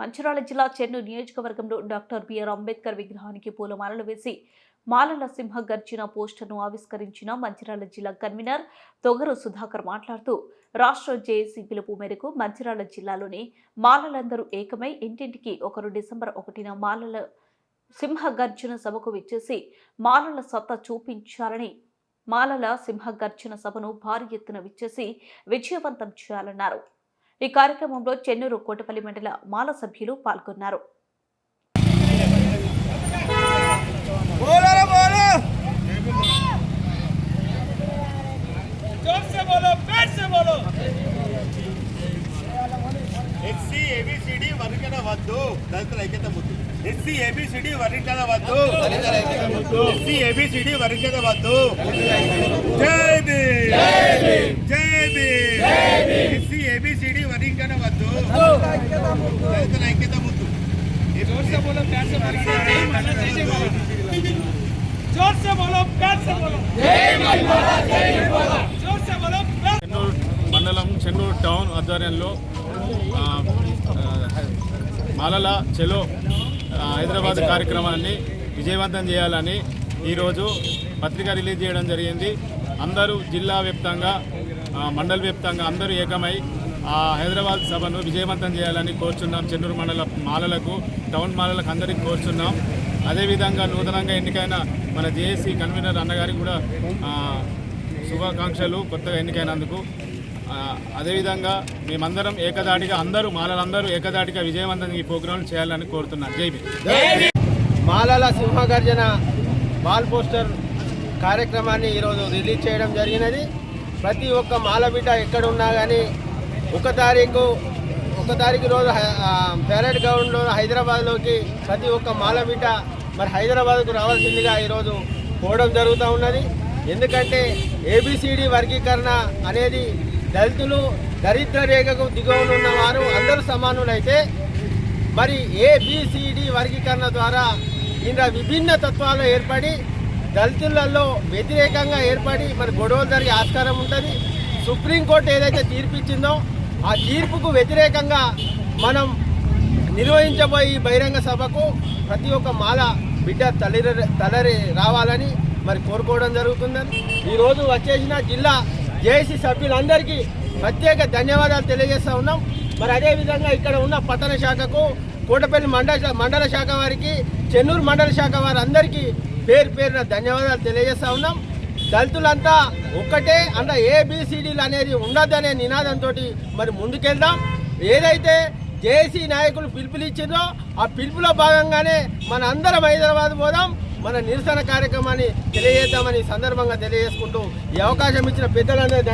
మంచిర్యాల జిల్లా చెన్నూరు నియోజకవర్గంలో doctor BR Ambedkar విగ్రహానికి పూలమాలలు వేసి మాలల సింహ గర్జన పోస్టర్ను ఆవిష్కరించిన మంచిర్యాల జిల్లా కన్వీనర్ తొగరు సుధాకర్ మాట్లాడుతూ రాష్ట్ర జేఏసీ పిలుపు మేరకు మంచిర్యాల జిల్లాలోని మాలలందరూ ఏకమై ఇంటింటికి ఒకరు డిసెంబర్ ఒకటిన మాలల సింహ గర్జన సభకు విచ్చేసి మాలల సత్తా చూపించాలని మాలల సింహ గర్జన సభను భారీ ఎత్తున విచ్చేసి విజయవంతం చేయాలన్నారు. ఈ కార్యక్రమంలో చెన్నూరు కోటపల్లి మండల మాల సభ్యులు పాల్గొన్నారు. ఎస్సీ వద్దు. దళితుల ఐక్యత ముద్దు ఎస్సీ ఏబిసిడి వర్గన వద్దు. ఎస్సీ ఏబిసిడి వద్దు. జై జై చెన్నూరు మండలం చెన్నూరు టౌన్ ఆధ్వర్యంలో మాలల చెలో హైదరాబాద్ కార్యక్రమాన్ని విజయవంతం చేయాలని ఈరోజు పత్రిక రిలీజ్ చేయడం జరిగింది. అందరూ జిల్లా వ్యాప్తంగా మండల వ్యాప్తంగా అందరూ ఏకమై హైదరాబాద్ సభను విజయవంతం చేయాలని కోరుచున్నాం. చెన్నూరు మండల మాలలకు టౌన్ మాలలకు అందరికీ కోరుచున్నాం. అదేవిధంగా నూతనంగా ఎన్నికైన మన జేఏసీ కన్వీనర్ అన్నగారికి కూడా శుభాకాంక్షలు కొత్తగా ఎన్నికైనందుకు. అదేవిధంగా మేమందరం ఏకదాటిగా అందరూ మాలలందరూ ఏకదాటిగా విజయవంతం ఈ ప్రోగ్రాం చేయాలని కోరుతున్నాను జై మాలల సింహగర్జన వాల్ పోస్టర్ కార్యక్రమాన్ని ఈరోజు రిలీజ్ చేయడం జరిగినది. ప్రతి ఒక్క మాల బిడ్డ ఎక్కడున్నా కానీ ఒక తారీఖు ఒక తారీఖు రోజు హై- గ్రౌండ్లో హైదరాబాద్లోకి ప్రతి ఒక్క మాల బిడ్డ మరి హైదరాబాద్కు రావాల్సిందిగా ఈరోజు పోవడం జరుగుతూ ఉన్నది. ఎందుకంటే ఏబిసిడి వర్గీకరణ అనేది దళితులు దరిద్ర రేఖకు దిగువన ఉన్న వారు అందరూ సమానులైతే మరి ఏబిసిడి వర్గీకరణ ద్వారా ఇందులో విభిన్న తత్వాలు ఏర్పడి దళితులలో వ్యతిరేకంగా ఏర్పడి మరి గొడవలు జరిగే ఆస్కారం ఉంటుంది. సుప్రీంకోర్టు ఏదైతే తీర్పిచ్చిందో ఆ తీర్పుకు వ్యతిరేకంగా మనం నిర్వహించబోయే ఈ బహిరంగ సభకు ప్రతి ఒక్క మాల బిడ్డ తల్లి తలరి రావాలని మరి కోరుకోవడం జరుగుతుందని. ఈరోజు వచ్చేసిన జిల్లా జేఏసీ సభ్యులందరికీ ప్రత్యేక ధన్యవాదాలు తెలియజేస్తా ఉన్నాం. మరి అదేవిధంగా ఇక్కడ ఉన్న పట్టణ శాఖకు కోటపల్లి మండల మండల శాఖ వారికి చెన్నూరు మండల శాఖ వారందరికీ పేరు పేరున ధన్యవాదాలు తెలియజేస్తా ఉన్నాం. దళితులంతా ఒక్కటే అంత ఏబిసిడీలు అనేది ఉండదనే నినాదంతో మరి ముందుకెళ్దాం. ఏదైతే జేసీ నాయకులు పిలుపునిచ్చిందో ఆ పిలుపులో భాగంగానే మన అందరం హైదరాబాద్ పోదాం. మన నిరసన కార్యక్రమాన్ని తెలియజేద్దామని సందర్భంగా తెలియజేసుకుంటూ ఈ అవకాశం ఇచ్చిన పెద్దలందరూ